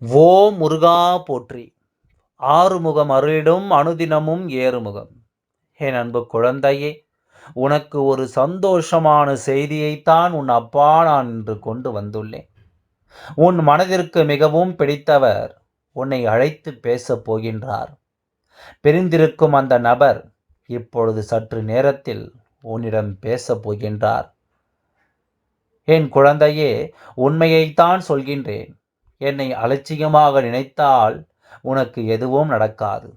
ஓ முருகா போற்றி. ஆறுமுகம் அருளிடும் அனுதினமும் ஏறுமுகம். என் அன்பு குழந்தையே உனக்கு ஒரு சந்தோஷமான செய்தியைத்தான் உன் அப்பா நான் இன்று கொண்டு வந்துள்ளேன். உன் மனதிற்கு மிகவும் பிடித்தவர் உன்னை அழைத்து பேசப் போகின்றார். பிரிந்திருக்கும் அந்த நபர் இப்பொழுது சற்று நேரத்தில் உன்னிடம் பேசப் போகின்றார். என் குழந்தையே உண்மையைத்தான் சொல்கின்றேன். என்னை அலட்சியமாக நினைத்தால் உனக்கு எதுவும் நடக்காது.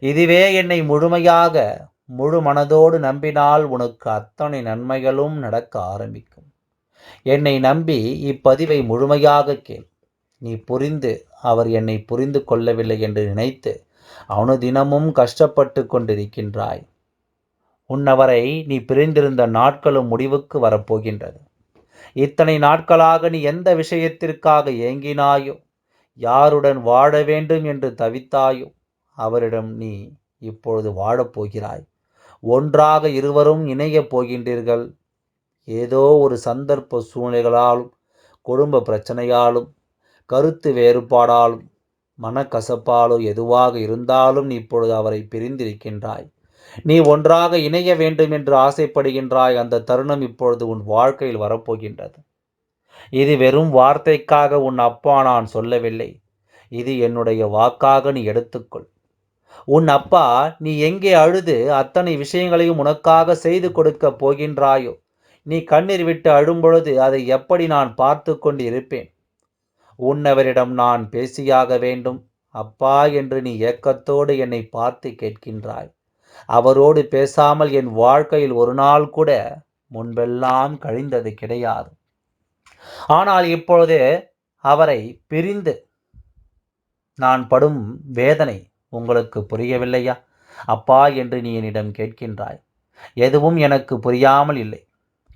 இதுவே என்னை முழுமையாக முழு மனதோடு நம்பினால் உனக்கு அத்தனை நன்மைகளும் நடக்க ஆரம்பிக்கும். என்னை நம்பி இப்பதிவை முழுமையாக கேள். நீ புரிந்து அவர் என்னை புரிந்து கொள்ளவில்லை என்று நினைத்து அவனு தினமும் கஷ்டப்பட்டு கொண்டிருக்கின்றாய். உன்னவரை நீ பிரிந்திருந்த நாட்களும் முடிவுக்கு வரப்போகின்றது. இத்தனை நாட்களாக நீ எந்த விஷயத்திற்காக ஏங்கினாயோ? யாருடன் வாழ வேண்டும் என்று தவித்தாயோ? அவரிடம் நீ இப்பொழுது வாழப்போகிறாய் ஒன்றாக இருவரும் இணையப் போகின்றீர்கள். ஏதோ ஒரு சந்தர்ப்ப சூழ்நிலைகளாலும் குடும்ப பிரச்சனையாலும் கருத்து வேறுபாடாலும் மனக்கசப்பாலோ எதுவாக இருந்தாலும் நீ இப்பொழுது அவரை பிரிந்திருக்கின்றாய். நீ ஒன்றாக இணைய வேண்டும் என்று ஆசைப்படுகின்றாய். அந்த தருணம் இப்பொழுது உன் வாழ்க்கையில் வரப்போகின்றது. இது வெறும் வார்த்தைக்காக உன் அப்பா நான் சொல்லவில்லை. இது என்னுடைய வாக்காக நீ எடுத்துக்கொள். உன் அப்பா நீ எங்கே அழுது அத்தனை விஷயங்களையும் உனக்காக செய்து கொடுக்க போகின்றாயோ? நீ கண்ணீர் விட்டு அழும்பொழுது அதை எப்படி நான் பார்த்து கொண்டு இருப்பேன் உன்னவரிடம் நான் பேசியாக வேண்டும். அப்பா என்று நீ ஏக்கத்தோடு என்னை பார்த்து கேட்கின்றாய். அவரோடு பேசாமல் என் வாழ்க்கையில் ஒரு நாள் கூட முன்பெல்லாம் கழிந்தது கிடையாது. ஆனால் இப்பொழுது அவரை பிரிந்து நான் படும் வேதனை உங்களுக்கு புரியவில்லையா? அப்பா என்று நீ என்னிடம் கேட்கின்றாய். எதுவும் எனக்கு புரியாமல் இல்லை.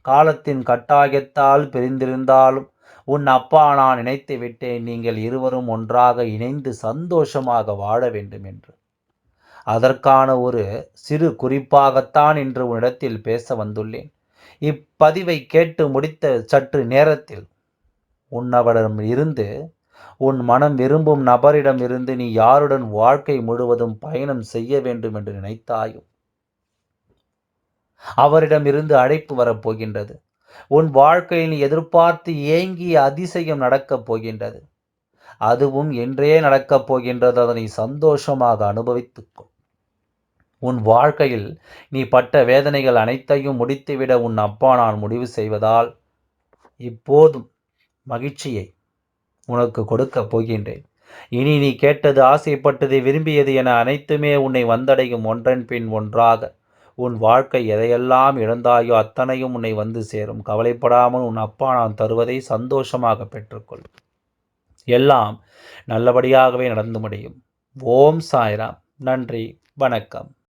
காலத்தின் கட்டாயத்தால் பிரிந்திருந்தாலும் உன் அப்பா நான் நினைத்து விட்டேன். நீங்கள் இருவரும் ஒன்றாக இணைந்து சந்தோஷமாக வாழ வேண்டும் என்று. அதற்கான ஒரு சிறு குறிப்பாகத்தான் இன்று உன்னிடத்தில் பேச வந்துள்ளேன். இப்பதிவை கேட்டு முடித்த சற்று நேரத்தில் உன்னவரிடம் இருந்து உன் மனம் விரும்பும் நபரிடம் இருந்து நீ யாருடன் வாழ்க்கை முழுவதும் பயணம் செய்ய வேண்டும் என்று நினைத்தாயும் அவரிடம் இருந்து அழைப்பு வரப்போகின்றது உன் வாழ்க்கையில் எதிர்பார்த்து ஏங்கிய அதிசயம் நடக்கப் போகின்றது. அதுவும் என்றே நடக்கப் போகின்றது. அதனை சந்தோஷமாக அனுபவித்துக்கொள். உன் வாழ்க்கையில் நீ பட்ட வேதனைகள் அனைத்தையும் முடித்துவிட உன் அப்பா நான் முடிவு செய்வதால் இப்போதும் மகிழ்ச்சியை உனக்கு கொடுக்கப் போகின்றேன். இனி நீ கேட்டது ஆசைப்பட்டது விரும்பியது என அனைத்துமே உன்னை வந்தடையும் ஒன்றன் பின் ஒன்றாக. உன் வாழ்க்கை எதையெல்லாம் இழந்தாயோ அத்தனையும் உன்னை வந்து சேரும். கவலைப்படாமல் உன் அப்பா நான் தருவதை சந்தோஷமாக பெற்றுக்கொள். எல்லாம் நல்லபடியாகவே நடந்து முடியும். ஓம் சாய்ராம். நன்றி. வணக்கம்.